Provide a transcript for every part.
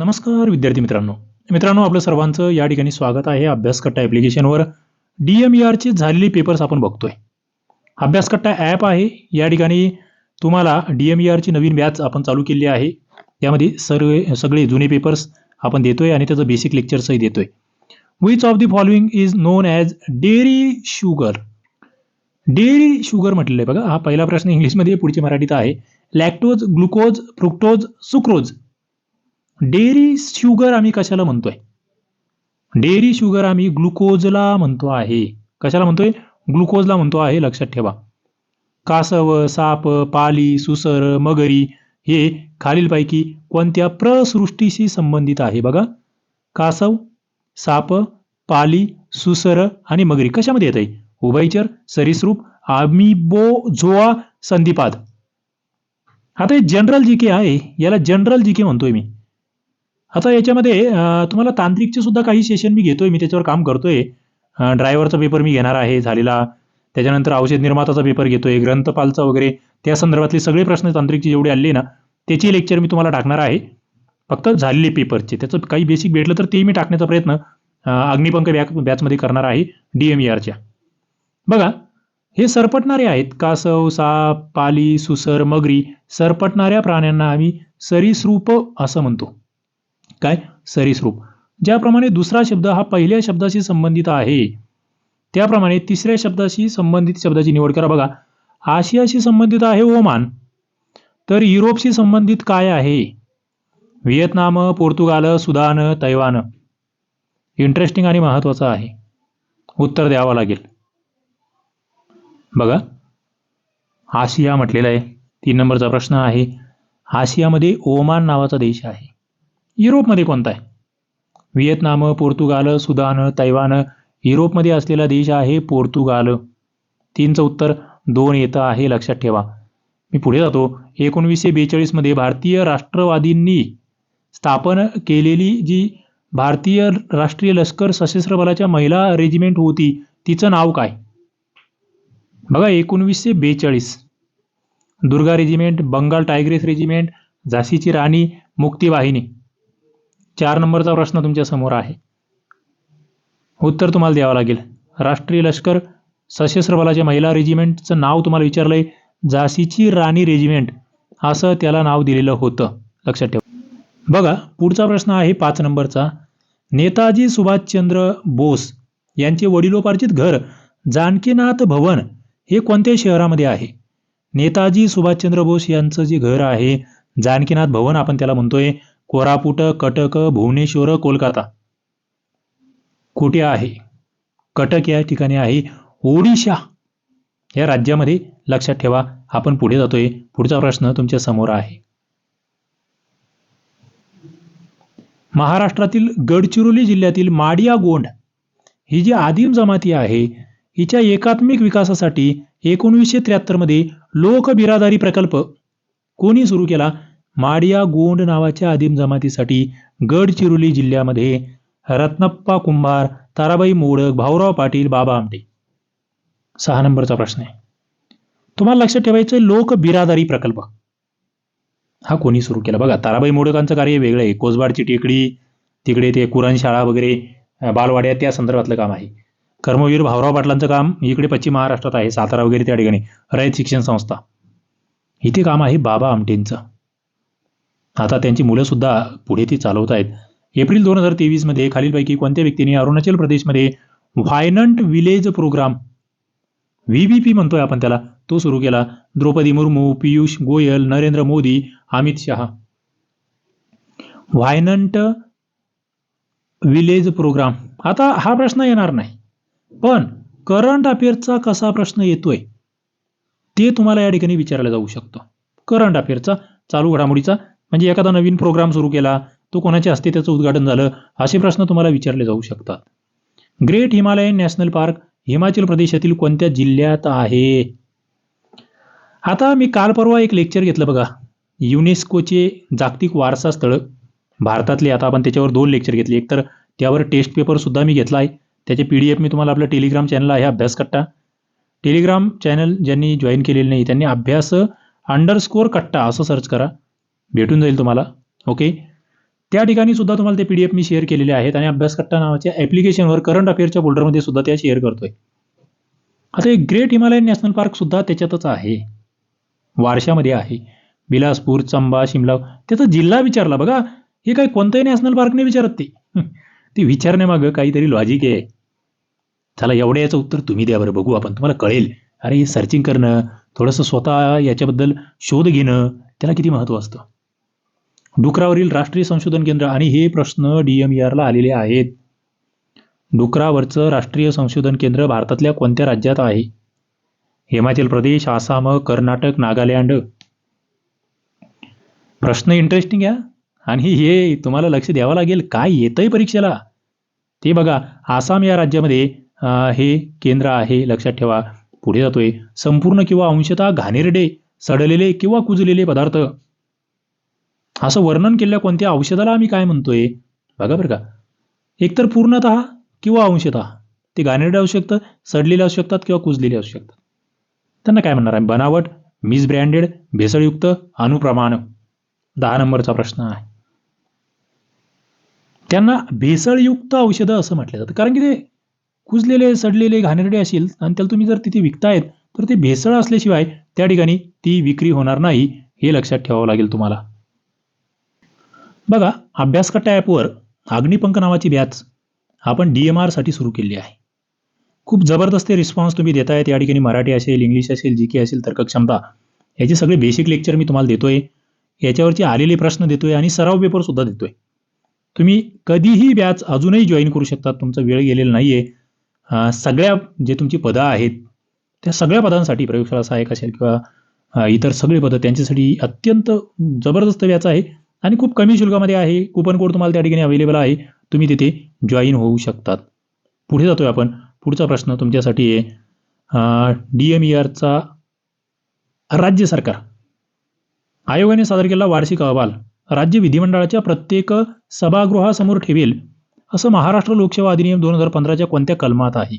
नमस्कार विद्यार्थी मित्रांनो. मित्रांनो आपलं सर्वांचं या ठिकाणी स्वागत आहे अभ्यासकट्टा ॲप्लिकेशनवर डी एम ई आरचे झालेले पेपर्स आपण बघतोय. अभ्यासकट्टा ॲप आहे. या ठिकाणी तुम्हाला डी एम ई आरची नवीन बॅच आपण चालू केली आहे. यामध्ये सर्व सगळे जुने पेपर्स आपण देतोय आणि त्याचं बेसिक लेक्चर्सही देतोय. Which of the following is known as dairy sugar dairy sugar म्हटलेलं आहे बघा. हा पहिला प्रश्न इंग्लिशमध्ये पुढची मराठीत आहे. Lactose glucose fructose sucrose dairy sugar आम्ही कशाला म्हणतोय? डेअरी शुगर आम्ही ग्लुकोजला म्हणतो आहे. कशाला म्हणतोय? ग्लुकोजला म्हणतो आहे लक्षात ठेवा. कासव साप पाली सुसर मगरी हे खालीलपैकी कोणत्या प्रसृष्टीशी संबंधित आहे बघा. कासव साप पाली सुसर आणि मगरी कशामध्ये येत आहे उभयचर सरीसृप आमिबो झोआ संधिपाद. आता हे जनरल जी के आहे याला जनरल जी के म्हणतोय मी. आता याच्यामध्ये तुम्हाला तांत्रिकचे सुद्धा काही सेशन मी घेतोय मी त्याच्यावर काम करतोय. ड्रायव्हरचा पेपर मी घेणार आहे झालेला. त्याच्यानंतर औषध निर्माताचा पेपर घेतोय ग्रंथपालचा वगैरे. त्या संदर्भातले सगळे प्रश्न तांत्रिकचे जेवढे आले ना त्याची लेक्चर मी तुम्हाला टाकणार आहे. फक्त झालेले पेपरचे त्याचं काही बेसिक भेटलं तर ते मी टाकण्याचा प्रयत्न अग्निपंख बॅक बॅचमध्ये करणार आहे डी एम आरच्या बघा हे सरपटणारे आहेत. कासव साप पाली सुसर मगरी सरपटणाऱ्या प्राण्यांना आम्ही सरीसृप असं म्हणतो. काय? सरीसरूप ज्याप्रमाणे दुसरा शब्द हा पहिल्या शब्दाशी संबंधित आहे त्याप्रमाणे तिसऱ्या शब्दाशी संबंधित शब्दाची निवड करा. बघा आशियाशी संबंधित आहे ओमान. तर युरोपशी संबंधित काय आहे? Vietnam Portugal Sudan Taiwan. Interesting आणि महत्वाचं आहे. उत्तर द्यावं लागेल. बघा आशिया म्हटलेला आहे. तीन नंबरचा प्रश्न आहे. आशियामध्ये ओमान नावाचा देश आहे. युरोपमध्ये कोणता आहे? व्हिएतनाम पोर्तुगाल सुदान तैवान युरोपमध्ये असलेला देश आहे पोर्तुगाल. तीनचं उत्तर दोन येतं आहे लक्षात ठेवा. मी पुढे जातो. एकोणवीसशे बेचाळीसमध्ये भारतीय राष्ट्रवादींनी स्थापन केलेली जी भारतीय राष्ट्रीय लष्कर सशस्त्र बलाच्या महिला रेजिमेंट होती तिचं नाव काय? बघा एकोणवीसशे बेचाळीस. Durga regiment Bengal tigress regiment झाशीची राणी मुक्तिवाहिनी. चार नंबरचा प्रश्न तुमच्यासमोर आहे. उत्तर तुम्हाला द्यावं लागेल. राष्ट्रीय लष्कर सशस्त्र बलाच्या महिला रेजिमेंटचं नाव तुम्हाला विचारलंय. झाशीची राणी रेजिमेंट असं त्याला नाव दिलेलं होतं. लक्षात ठेवा. बघा पुढचा प्रश्न आहे पाच नंबरचा. नेताजी सुभाषचंद्र बोस यांचे वडिलोपार्जित घर जानकीनाथ भवन हे कोणत्या शहरामध्ये आहे? नेताजी सुभाषचंद्र बोस यांचं जे घर आहे जानकीनाथ भवन आपण त्याला म्हणतोय. कोरापुट कटक भुवनेश्वर कोलकाता. कुठे आहे? कटक या ठिकाणी आहे. ओडिशा या राज्यामध्ये लक्षात ठेवा आपण पुढे जातोय. पुढचा प्रश्न तुमच्यासमोर आहे. महाराष्ट्रातील गडचिरोली जिल्ह्यातील माडिया गोंड ही जी आदिम जमाती आहे हिच्या एकात्मिक विकासासाठी एकोणीसशे त्र्याहत्तरमध्ये लोक बिरादारी प्रकल्प कोणी सुरू केला? माडिया गोंड नावाच्या आदिम जमातीसाठी गडचिरोली जिल्ह्यामध्ये रत्नप्पा कुंभार ताराबाई मोडक भाऊराव पाटील बाबा आमटे. सहा नंबरचा प्रश्न आहे. तुम्हाला लक्षात ठेवायचं आहे लोक बिरादारी प्रकल्प. हा कोणी सुरू केला? बघा ताराबाई मोडकांचं कार्य वेगळं आहे. कोसबाडची टेकडी तिकडे ते कुराण शाळा वगैरे बालवाड्या त्या संदर्भातलं काम आहे. कर्मवीर भाऊराव पाटलांचं काम इकडे पश्चिम महाराष्ट्रात आहे सातारा वगैरे त्या ठिकाणी. रयत शिक्षण संस्था. इथे काम आहे बाबा आमटेंचं. आता त्यांची मुलं सुद्धा पुढे ती चालवत आहेत. एप्रिल दोन हजार तेवीसमध्ये खालीलपैकी कोणत्या व्यक्तीने अरुणाचल प्रदेशमध्ये vibrant village programme V B P म्हणतोय आपण त्याला तो सुरू केला? Droupadi Murmu Piyush Goyal Narendra Modi Amit Shah. Vibrant village programme. आता हा प्रश्न येणार नाही. पण करंट अफेअर्सचा कसा प्रश्न येतोय ते तुम्हाला या ठिकाणी विचारला जाऊ शकतो. करंट अफेअरचा चालू घडामोडीचा म्हणजे एखादा नवीन प्रोग्राम सुरू केला तो कोणाच्या हस्ते त्याचं उद्घाटन झालं असे प्रश्न तुम्हाला विचारले जाऊ शकतात. Great Himalayan national park Himachal प्रदेशातील कोणत्या जिल्ह्यात आहे? आता मी काल परवा एक लेक्चर घेतलं बघा. युनेस्कोचे जागतिक वारसा स्थळ. भारतातले आता आपण त्याच्यावर दोन लेक्चर घेतले. एक तर त्यावर टेस्ट पेपर सुद्धा मी घेतला आहे त्याचे पी डी एफ मी तुम्हाला आपल्या टेलिग्राम चॅनल आहे अभ्यास कट्टा. टेलिग्राम चॅनल ज्यांनी जॉईन केलेलं नाही त्यांनी अभ्यास अंडरस्कोअर कट्टा असं सर्च करा. भेटून जाईल तुम्हाला ओके त्या ठिकाणी सुद्धा तुम्हाला ते पीडीएफ मी शेअर केलेले आहेत आणि अभ्यासकट्टा नावाच्या ॲप्लिकेशनवर करंट अफेअरच्या फोल्डरमध्ये सुद्धा त्या शेअर करतोय. आता एक ग्रेट हिमालयन नॅशनल पार्क सुद्धा त्याच्यातच आहे. वारशामध्ये आहे. बिलासपूर चंबा शिमला त्याचा जिल्हा विचारला बघा हे काय कोणतंही नॅशनल पार्क विचारत ते. ती विचारण्यामागं काहीतरी लॉजिक आहे. चला एवढ्या याचं उत्तर तुम्ही द्या बरं बघू आपण तुम्हाला कळेल. अरे हे सर्चिंग करणं थोडंसं स्वतः याच्याबद्दल शोध घेणं त्याला किती महत्त्व असतं? डुकरावरील राष्ट्रीय संशोधन केंद्र आणि हे प्रश्न डी एम ला आलेले आहेत. डुकरावरचं राष्ट्रीय संशोधन केंद्र भारतातल्या कोणत्या राज्यात आहे? हिमाचल प्रदेश आसाम कर्नाटक नागालँड. प्रश्न इंटरेस्टिंग आहे आणि हे तुम्हाला लक्ष द्यावं लागेल. काय येतंय परीक्षेला? ते बघा आसाम या राज्यामध्ये हे केंद्र आहे. लक्षात ठेवा. पुढे जातोय. संपूर्ण किंवा अंशतः घाणेरडे सडलेले किंवा कुजलेले पदार्थ. असं वर्णन केलेल्या कोणत्या औषधाला आम्ही काय म्हणतोय? बघा बरं का. एकतर पूर्णतः किंवा अंशतः. ते घाणेरडे असू शकतं सडलेले असू शकतात किंवा कुजलेले असू शकतात. त्यांना काय म्हणणार आहे बनावट मिसब्रँडेड भेसळयुक्त अनुप्रमाण. दहा नंबरचा प्रश्न आहे. त्यांना भेसळयुक्त औषधं असं म्हटलं जातं. कारण की ते कुजलेले सडलेले घाणेरडे असेल आणि त्याला तुम्ही जर तिथे विकतायत तर ते भेसळ असल्याशिवाय त्या ठिकाणी ती विक्री होणार नाही हे लक्षात ठेवावं लागेल तुम्हाला. बघा अभ्यासकट्टा ॲपवर अग्निपंख नावाची बॅच आपण डी एम आरसाठी सुरू केली आहे. खूप जबरदस्त रिस्पॉन्स तुम्ही देतायत. या ठिकाणी मराठी असेल इंग्लिश असेल जी के असेल तर्कक्षमता याचे सगळे बेसिक लेक्चर मी तुम्हाला देतोय. याच्यावरचे आलेले प्रश्न देतोय आणि सराव पेपर सुद्धा देतोय. तुम्ही कधीही बॅच अजूनही जॉईन करू शकतात. तुमचा वेळ गेलेला नाही आहे सगळ्या जे तुमची पदं आहेत त्या सगळ्या पदांसाठी प्रयोगशाळा सहाय्यक असेल किंवा इतर सगळे पदं त्यांच्यासाठी अत्यंत जबरदस्त व्याच आहे. आणि खूप कमी शुल्कामध्ये आहे. कुपन कोड तुम्हाला त्या ठिकाणी अवेलेबल आहे. तुम्ही तिथे जॉईन होऊ शकतात. पुढे जातोय आपण. पुढचा प्रश्न तुमच्यासाठी आहे. डी एम ई आरचा राज्य सरकार. आयोगाने सादर केलेला वार्षिक अहवाल राज्य विधिमंडळाच्या प्रत्येक सभागृहासमोर ठेवेल असं महाराष्ट्र लोकसेवा अधिनियम दोन हजार पंधराच्या कोणत्या कलमात आहे?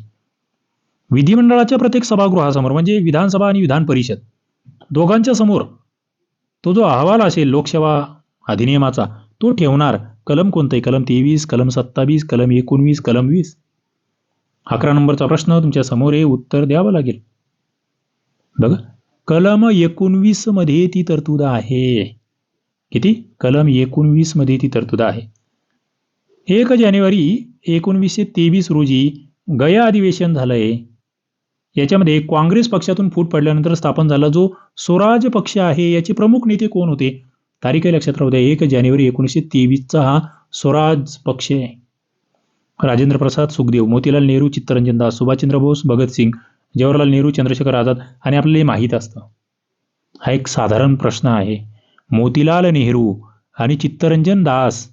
विधिमंडळाच्या प्रत्येक सभागृहासमोर म्हणजे विधानसभा आणि विधान परिषद दोघांच्या समोर तो जो अहवाल असेल लोकसेवा अधिनियमाचा. तो ठेवणार. कलम कोणते कलम तेवीस कलम सत्तावीस कलम एकोणवीस कलम वीस. अकरा नंबरचा प्रश्न तुमच्यासमोर आहे. उत्तर द्यावं लागेल. बघा. कलम एकोणवीसमध्ये ती तरतूद आहे. किती? कलम एकोणवीसमध्ये ती तरतूद आहे. एक जानेवारी एकोणवीसशे तेवीस रोजी गया अधिवेशन झालंय. याच्यामध्ये काँग्रेस पक्षातून फूट पडल्यानंतर स्थापन झाला जो स्वराज पक्ष आहे. याचे प्रमुख नेते कोण होते? तारीखही लक्षात राहू द्या. एक जानेवारी एकोणीसशे तेवीसचा हा स्वराज पक्ष आहे. राजेंद्र प्रसाद सुखदेव मोतीलाल नेहरू चित्तरंजन दास सुभाषचंद्र बोस भगतसिंग जवाहरलाल नेहरू चंद्रशेखर आझाद आणि आपल्याला हे माहीत असतं. हा एक साधारण प्रश्न आहे. मोतीलाल नेहरू आणि चित्तरंजन दास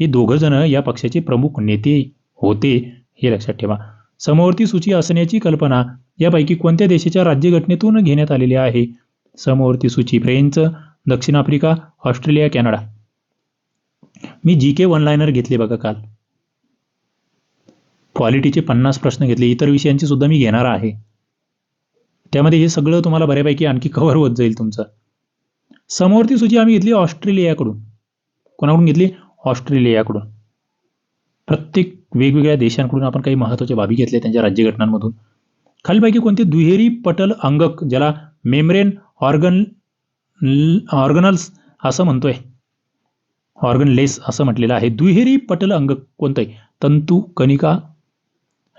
हे दोघंजण या पक्षाचे प्रमुख नेते होते हे लक्षात ठेवा. समवर्ती सूची असण्याची कल्पना यापैकी कोणत्या देशाच्या राज्यघटनेतून घेण्यात आलेली आहे? समवर्ती सूची फ्रेंच दक्षिण आफ्रिका ऑस्ट्रेलिया कॅनडा. मी जी के वन लायनर घेतले बघा काल. क्वालिटीचे पन्नास प्रश्न घेतले. इतर विषयांचे सुद्धा मी घेणार आहे. त्यामध्ये हे सगळं तुम्हाला बऱ्यापैकी आणखी कव्हर होत जाईल तुमचं. समोरती सूची आम्ही घेतली ऑस्ट्रेलियाकडून. कोणाकडून घेतली? ऑस्ट्रेलियाकडून. प्रत्येक वेगवेगळ्या देशांकडून आपण काही महत्त्वाच्या बाबी घेतल्या त्यांच्या राज्यघटनांमधून. खालीपैकी कोणते दुहेरी पटल अंगक ज्याला मेम्रेन ऑर्गन ऑर्गनल्स असं म्हणतोय. ऑर्गनलेस असं म्हटलेलं आहे. दुहेरी पटल अंगक कोणतं आहे तंतू कणिका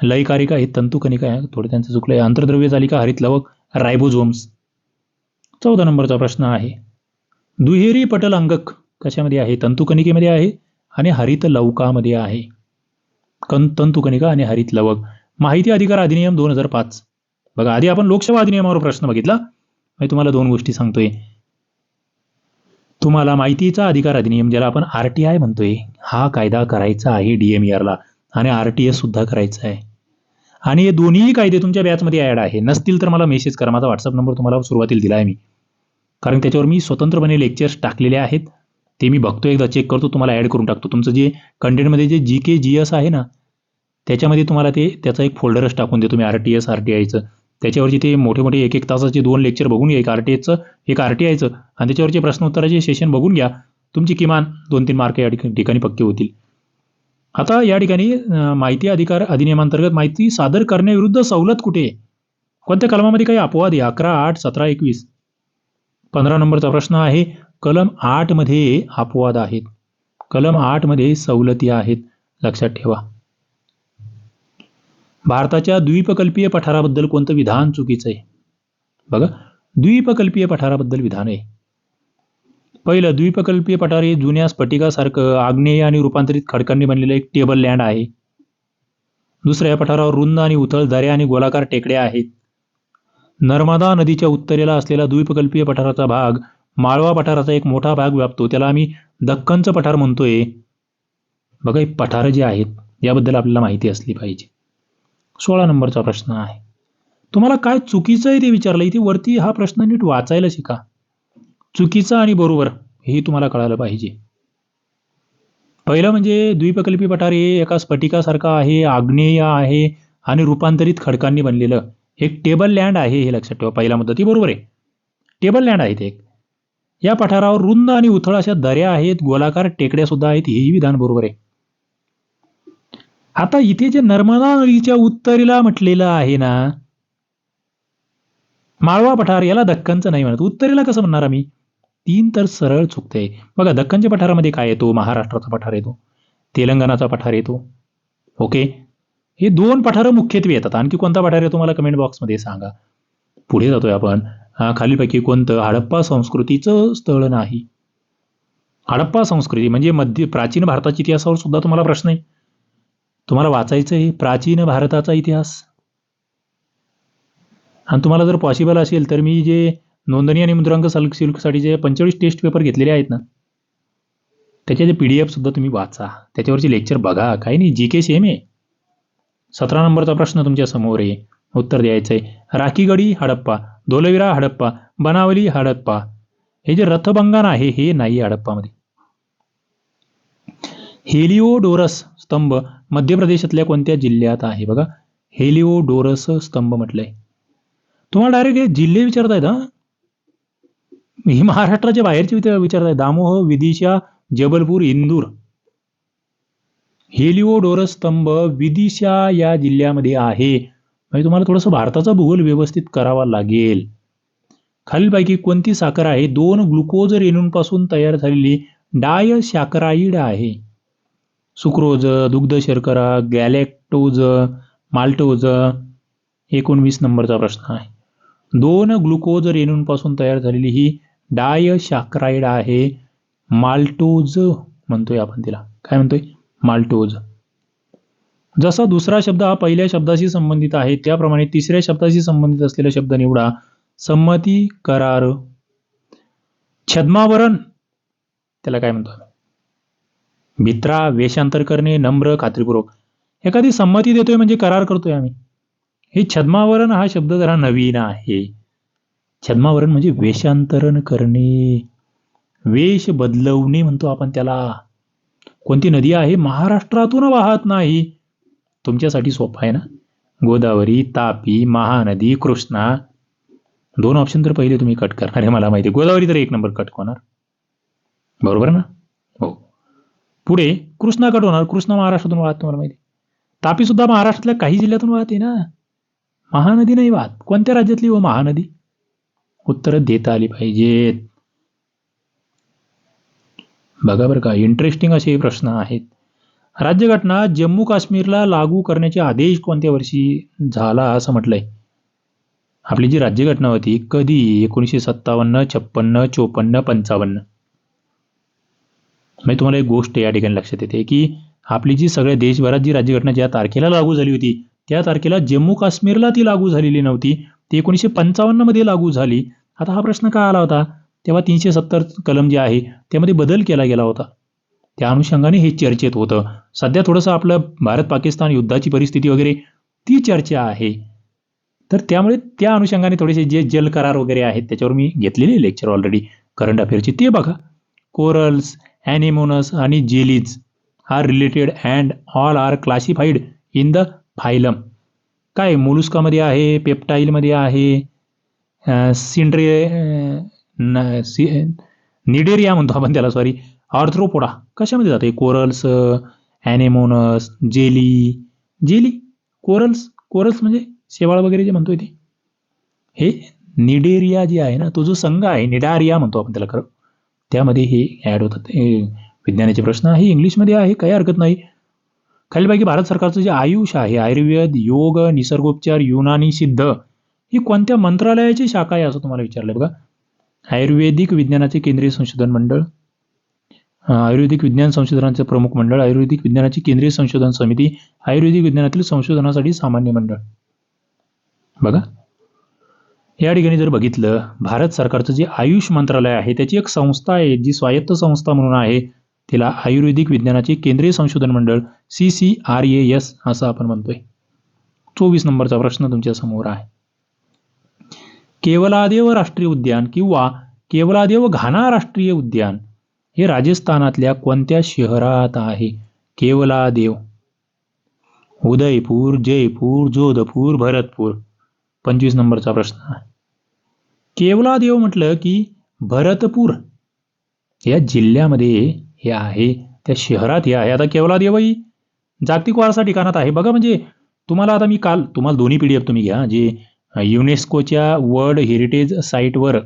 लयकारिका. हे तंतू कणिका आहे. थोडं त्यांचं चुकलं आहे आंतरद्रव्य जालिका हरित लवक रायबोझोम्स. चौदा नंबरचा प्रश्न आहे. दुहेरी पटल अंगक कशामध्ये आहे? तंतुकणिकेमध्ये आहे आणि हरित लवकामध्ये आहे कं तंतुकणिका आणि हरित लवक माहिती अधिकार अधिनियम दोन हजार पाच. बघा आधी आपण लोकसेवा अधिनियमावर प्रश्न बघितला. मी तुम्हाला दोन गोष्टी सांगतोय. तुम्हाला माहितीचा अधिकार अधिनियम ज्याला आपण आर टी आय म्हणतोय हा कायदा करायचा आहे डी एम आरला आणि आर टी एस सुद्धा करायचा आहे. आणि हे दोन्ही कायदे तुमच्या बॅचमध्ये ॲड आहे. नसतील तर मला मेसेज करा. माझा व्हॉट्सअप नंबर तुम्हाला सुरुवातीला दिला आहे मी. कारण त्याच्यावर मी स्वतंत्रपणे लेक्चर्स टाकलेले आहेत. ते मी बघतो एकदा चेक करतो तुम्हाला ॲड करून टाकतो. तुमचं जे कंटेंटमध्ये जे जी के जी एस आहे ना त्याच्यामध्ये तुम्हाला ते त्याचा एक फोल्डरच टाकून देतो मी R T S R T आयचं त्याच्यावरची ते मोठे मोठे एक एक तासाचे दोन लेक्चर बघून घ्या एक आर टी एचं एक आर टी आयचं आणि त्याच्यावरचे प्रश्न उत्तराचे सेशन बघून घ्या. तुमची किमान दोन तीन मार्क या ठिकाणी पक्के होतील. आता या ठिकाणी माहिती अधिकार अधिनियमांतर्गत माहिती सादर करण्याविरुद्ध सवलत कुठे? आहे कोणत्या कलमामध्ये काही अपवाद? आहे अकरा आठ सतरा एकवीस. पंधरा नंबरचा प्रश्न आहे कलम आठमध्ये अपवाद आहेत. कलम आठमध्ये सवलती आहेत. लक्षात ठेवा. भारताच्या द्वीपकल्पीय पठाराबद्दल कोणतं विधान चुकीचं आहे? बघा द्वीपकल्पीय पठाराबद्दल विधान आहे. पहिलं द्वीपकल्पीय पठार हे जुन्या स्फटिकासारखं आग्नेय आणि रूपांतरित खडकांनी बनलेलं एक टेबल लँड आहे. दुसऱ्या पठारावर रुंद आणि उथळ दऱ्या आणि गोलाकार टेकड्या आहेत. नर्मदा नदीच्या उत्तरेला असलेला द्वीपकल्पीय पठाराचा भाग माळवा पठाराचा एक मोठा भाग व्यापतो. त्याला आम्ही दक्कनचं पठार म्हणतोय. बघा हे पठारं जे आहेत याबद्दल आपल्याला माहिती असली पाहिजे. सोळा नंबरचा प्रश्न आहे. तुम्हाला काय चुकीचं आहे ते विचारलं इथे वरती हा प्रश्न नीट वाचायला शिका. चुकीचं आणि बरोबर हे तुम्हाला कळालं पाहिजे. पहिलं म्हणजे द्विपकल्पी पठार हे एका स्फटिकासारखा आहे आग्नेय आहे आणि रूपांतरित खडकांनी बनलेलं एक टेबल लँड आहे हे लक्षात ठेवा. पहिला मुद्दा ती बरोबर आहे. टेबल लँड आहे ते एक. या पठारावर रुंद आणि उथळ अशा दऱ्या आहेत गोलाकार टेकड्या सुद्धा आहेत हेही विधान बरोबर आहे. आता इथे जे नर्मदा नदीच्या उत्तरेला म्हटलेलं आहे ना माळवा पठार याला दक्कनचं नाही म्हणत. उत्तरेला कसं म्हणणार आम्ही? तीन तर सरळ चुकते. बघा दक्कनच्या पठारामध्ये काय येतो? महाराष्ट्राचा पठार येतो. तेलंगणाचा पठार येतो. ओके? हे दोन पठारं मुख्यत्वे येतात. आणखी कोणता पठार येतो मला कमेंट बॉक्समध्ये सांगा. पुढे जातोय आपण. खालीपैकी खालीलपैकी कोणतं? हडप्पा संस्कृतीचं स्थळ नाही. हडप्पा संस्कृती म्हणजे मध्य प्राचीन भारताच्या इतिहासावर सुद्धा तुम्हाला प्रश्न आहे. तुम्हाला वाचायचं आहे प्राचीन भारताचा इतिहास? आणि तुम्हाला जर पॉसिबल असेल तर मी जे नोंदणी आणि मुद्रांक सल्क शुल्कसाठी जे पंचेचाळीस टेस्ट पेपर घेतलेले आहेत ना त्याचे जे पी डी एफसुद्धा तुम्ही वाचा. त्याच्यावरचे लेक्चर बघा. काही नाही जी के सेम आहे. सतरा नंबरचा प्रश्न तुमच्यासमोर आहे. उत्तर द्यायचं आहे राखीगडी हडप्पा. धोलविरा हडप्पा. बनावली हडप्पा. हे जे रथबंगान आहे हे नाही आहे हडप्पामध्ये. हेलिओडोरस स्तंभ मध्य प्रदेशातल्या कोणत्या जिल्ह्यात आहे? बघा हेलिओडोरस स्तंभ म्हटलंय. तुम्हाला डायरेक्ट हे जिल्हे विचारतायत हा? ही महाराष्ट्राच्या बाहेरचे विचारताय दामोह विदिशा जबलपूर इंदूर. हेलिओडोरस स्तंभ विदिशा या जिल्ह्यामध्ये आहे. म्हणजे तुम्हाला थोडंसं भारताचा भूगोल व्यवस्थित करावा लागेल. खालीलपैकी कोणती साखर आहे? दोन ग्लुकोज रेणूंपासून तयार झालेली डाय शॅकराईड आहे. सुक्रोज दुग्ध शर्करा गॅलेक्टोज माल्टोज एकोणवीस नंबरचा प्रश्न आहे. दोन ग्लुकोज रेणूंपासून तयार झालेली ही डाय शाक्राईड आहे. माल्टोज म्हणतोय आपण तिला. काय म्हणतोय? माल्टोज. जसा दुसरा शब्द हा पहिल्या शब्दाशी संबंधित आहे त्याप्रमाणे तिसऱ्या शब्दाशी संबंधित असलेला शब्द निवडा. संमती करार. छद्मावरण. त्याला काय म्हणतो आम्ही? भित्रा वेषांतर करणे नम्र खात्रीपूर्वक. एखादी संमती देतोय म्हणजे करार करतोय आम्ही. हे छद्मावरण हा शब्द जरा नवीन आहे. छद्मावरण म्हणजे वेषांतरण करणे. वेश बदलवणे म्हणतो आपण त्याला. कोणती नदी आहे? महाराष्ट्रातून वाहत नाही. तुमच्यासाठी सोपं आहे ना? गोदावरी तापी महानदी कृष्णा. दोन ऑप्शन तर पहिले तुम्ही कट करणार हे मला माहिती आहे. गोदावरी तर एक नंबर कट होणार. बरोबर ना? हो. पुढे कृष्णाकडे होणार कृष्णा महाराष्ट्रातून वाहत तुम्हाला माहिती तापी सुद्धा महाराष्ट्रातल्या काही जिल्ह्यातून वाहते ना. महानदी नाही वाहत. कोणत्या राज्यातली व महानदी? उत्तरं देता आली पाहिजेत. बघा बरं का इंटरेस्टिंग असे प्रश्न आहेत. राज्यघटना जम्मू काश्मीरला लागू करण्याचे आदेश कोणत्या वर्षी झाला असं म्हटलंय? आपली जी राज्यघटना होती कधी? एकोणीसशे सत्तावन्न छप्पन्न चोपन्न पंचावन्न. म्हणजे तुम्हाला एक गोष्ट या ठिकाणी लक्षात येते की आपली जी सगळ्या देशभरात जी राज्यघटना ज्या तारखेला लागू झाली होती त्या तारखेला जम्मू काश्मीरला ती लागू झालेली नव्हती. ती एकोणीसशे पंचावन्नमध्ये लागू झाली. आता हा प्रश्न का आला होता? तेव्हा तीनशे सत्तर कलम जे आहे त्यामध्ये बदल केला गेला होता. त्या अनुषंगाने हे चर्चेत होतं. सध्या थोडंसं आपलं भारत पाकिस्तान युद्धाची परिस्थिती वगैरे ती चर्चा आहे. तर त्यामुळे त्या अनुषंगाने थोडेसे जे जल करार वगैरे आहेत त्याच्यावर मी घेतलेले लेक्चर ऑलरेडी करंट अफेअरचे ते बघा. कोरल्स ॲनिमोनस आणि jellies are related and all are classified in the phylum काय मोलुस्कामध्ये आहे पेप्टाईलमध्ये आहे सिंड्रे न- सि निडेरिया म्हणतो आपण त्याला सॉरी आर्थ्रोपोडा कशामध्ये जाते? Corals anemones jelly jelly corals corals म्हणजे शेवाळ वगैरे जे म्हणतोय ते. हे निडेरिया जे आहे ना तो जो संघ आहे निडारिया म्हणतो आपण त्याला खरं. त्यामध्ये हे ॲड होतात हे विज्ञानाचे प्रश्न आहे. इंग्लिशमध्ये आहे. काही हरकत नाही. खालीलपैकी भारत सरकारचं जे आयुष आहे आयुर्वेद योग निसर्गोपचार युनानी सिद्ध ही कोणत्या मंत्रालयाची शाखा आहे असं तुम्हाला विचारलं बघा. आयुर्वेदिक विज्ञानाचे केंद्रीय संशोधन मंडळ आयुर्वेदिक विज्ञान संशोधनाचे प्रमुख मंडळ आयुर्वेदिक विज्ञानाची केंद्रीय संशोधन समिती आयुर्वेदिक विज्ञानातील संशोधनासाठी सामान्य मंडळ. बघा. या ठिकाणी जर बघितलं भारत सरकारचं जे आयुष मंत्रालय आहे त्याची एक संस्था आहे जी स्वायत्त संस्था म्हणून आहे तिला आयुर्वेदिक विज्ञानाचे केंद्रीय संशोधन मंडळ C C R A S असं आपण म्हणतोय. चोवीस नंबरचा प्रश्न तुमच्यासमोर आहे. केवलादेव राष्ट्रीय उद्यान किंवा केवलादेव घाना राष्ट्रीय उद्यान हे राजस्थानातल्या कोणत्या शहरात आहे? केवलादेव. उदयपूर जयपूर जोधपूर भरतपूर. पंचवीस नंबरचा प्रश्न आहे. केवलादेव म्हटलं की भरतपूर या जिल्ह्यामध्ये हे आहे त्या शहरात हे आहे. आता केवलादेवही जागतिक वारसा ठिकाणात आहे. बघा म्हणजे तुम्हाला आता मी काल तुम्हाला दोन्ही पी डी एफ तुम्ही घ्या. जे युनेस्कोच्या वर्ल्ड हेरिटेज साईटवर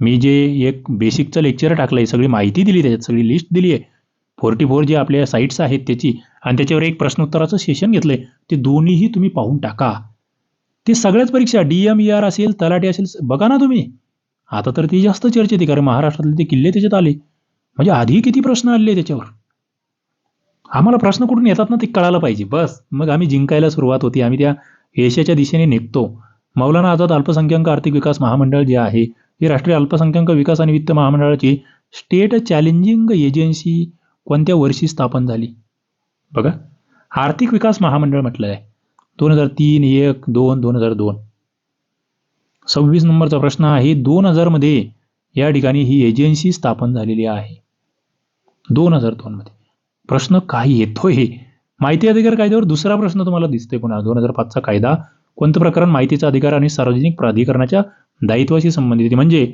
मी जे एक बेसिकचं लेक्चर टाकलं आहे सगळी माहिती दिली त्याच्यात सगळी लिस्ट दिली आहे. फोर्टी फोर जे आपल्या साईट्स आहेत त्याची आणि त्याच्यावर एक प्रश्नोत्तराचं सेशन घेतलं आहे ते दोन्हीही तुम्ही पाहून टाका. ते सगळ्याच परीक्षा डी एम ई आर असेल तलाठी असेल बघा ना तुम्ही. आता तर ती जास्त चर्चेत आहे कारण महाराष्ट्रातले ते किल्ले त्याच्यात आले. म्हणजे आधी किती प्रश्न आले त्याच्यावर? आम्हाला प्रश्न कुठून येतात ना ते कळायला पाहिजे. बस मग आम्ही जिंकायला सुरुवात होती. आम्ही त्या यशाच्या दिशेने निघतो. मौलाना आझाद अल्पसंख्याक आर्थिक विकास महामंडळ जे आहे हे राष्ट्रीय अल्पसंख्याक विकास आणि वित्त महामंडळाची स्टेट चॅलेंजिंग एजन्सी कोणत्या वर्षी स्थापन झाली? बघा. आर्थिक विकास महामंडळ म्हटलं आहे दोन हजार तीन एक दोन दोन हजार दोन. सव्वीस नंबरचा प्रश्न आहे दोन हजारमध्ये या ठिकाणी ही एजन्सी स्थापन झालेली आहे. दोन हजार दोनमध्ये प्रश्न काही येतोय माहिती अधिकार कायद्यावर दुसरा प्रश्न तुम्हाला दिसतोय पुन्हा. दोन हजार पाचचा कायदा कोणतं प्रकरण? माहितीचा अधिकार आणि सार्वजनिक प्राधिकरणाच्या दायित्वाशी संबंधित. म्हणजे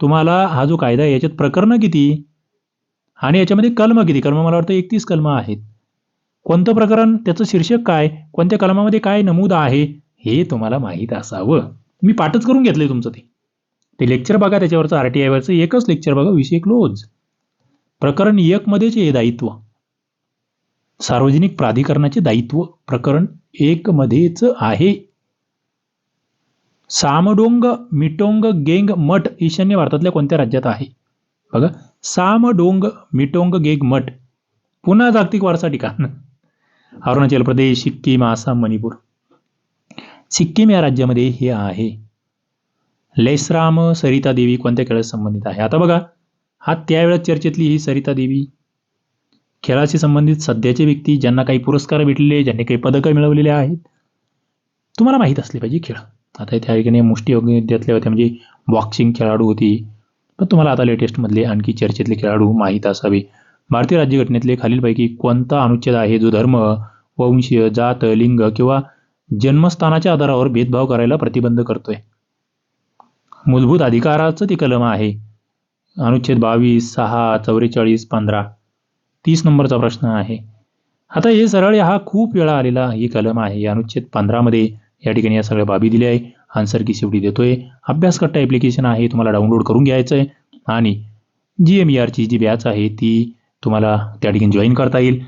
तुम्हाला हा जो कायदा आहे याच्यात प्रकरणं किती? आणि याच्यामध्ये कलम किती? कलम मला वाटतं एकतीस कलम आहेत. कोणतं प्रकरण? त्याचं शीर्षक काय? कोणत्या कलमामध्ये काय नमूद आहे? हे तुम्हाला माहीत असावं. मी पाठच करून घेतलंय तुमचं ते. ते लेक्चर बघा त्याच्यावरचं आर टी आयवरचं. एकच लेक्चर बघा विषय क्लोज. प्रकरण एक मध्येच हे दायित्व. सार्वजनिक प्राधिकरणाचे दायित्व प्रकरण एक मध्येच आहे. सामडोंग मिटोंग गेंग मठ ईशान्य भारतातल्या कोणत्या राज्यात आहे? बघा. सामडोंग मिटोंग गेंग मठ. पुन्हा जागतिक वारसा ठिकाण. अरुणाचल प्रदेश सिक्कीम आसाम मणिपूर. सिक्कीम या राज्यामध्ये हे आहे. लेसराम सरिता देवी कोणत्या खेळात संबंधित आहे? आता बघा हा त्यावेळेस चर्चेतली ही सरिता देवी खेळाशी संबंधित सध्याचे व्यक्ती ज्यांना काही पुरस्कार भेटलेले ज्यांनी काही पदकं मिळवलेले आहेत तुम्हाला माहीत असले पाहिजे खेळ. आता त्या ठिकाणी मुष्टी होत्या म्हणजे बॉक्सिंग खेळाडू होती. पण तुम्हाला आता लेटेस्टमधले आणखी चर्चेतले खेळाडू माहीत असावे. भारतीय राज्यघटनेतले खालीलपैकी कोणता अनुच्छेद आहे? जो धर्म वंशीय जात लिंग किंवा जन्मस्थानाच्या आधारावर भेदभाव करायला प्रतिबंध करतोय. मूलभूत अधिकाराचं ती कलम आहे. अनुच्छेद बावीस सहा चौवेचाळीस पंधरा. तीस नंबरचा प्रश्न आहे. आता हे सरळ हा खूप वेळा आलेला ही कलम आहे. अनुच्छेद पंधरामध्ये या ठिकाणी या सगळ्या बाबी दिल्या आहे आन्सर की शेवटी देतोय. अभ्यासकट्टा ॲप्लिकेशन आहे. तुम्हाला डाउनलोड करून घ्यायचं आहे आणि जी एम ई आरची जी बॅच आहे ती तुम्हाला त्या ठिकाणी जॉईन करता येईल.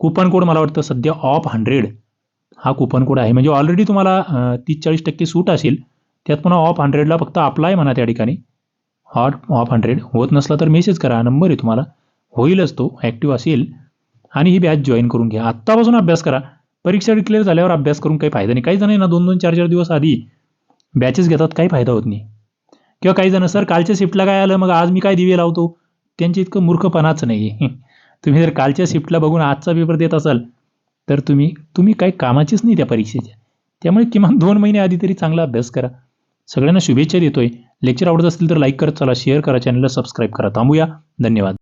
कुपन कोड मला वाटतं सध्या ऑफ हंड्रेड हा कुपन कोड आहे. म्हणजे ऑलरेडी तुम्हाला तीस चाळीस टक्के सूट असेल त्यात पुन्हा ऑफ हंड्रेडला फक्त अप्लाय म्हणा त्या ठिकाणी. हॉट ऑफ हंड्रेड होत नसला तर मेसेज करा. नंबर आहे तुम्हाला. होईलच तो. ॲक्टिव्ह असेल. आणि ही बॅच जॉईन करून घ्या. आत्तापासून अभ्यास करा. परीक्षा डिक्लेअर झाल्यावर अभ्यास करून काही फायदा नाही. काही जण आहे ना दोन दोन चार चार दिवस आधी बॅचेस घेतात. काही फायदा होत नाही. किंवा काही जण सर कालच्या शिफ्टला काय आलं? मग आज मी काय दिवे लावतो? त्यांची इतकं मूर्खपणाच नाही. आहे तुम्ही जर कालच्या शिफ्टला बघून आजचा पेपर देत असाल तर तुम्ही तुम्ही काही कामाचीच नाही त्या परीक्षेच्या. त्यामुळे किमान दोन महिने आधी तरी चांगला अभ्यास करा. सगळ्यांना शुभेच्छा देतोय. लेक्चर आवडत असतील तर लाईक करत चला शेअर करा चॅनलला सबस्क्राईब करा. थांबूया. धन्यवाद.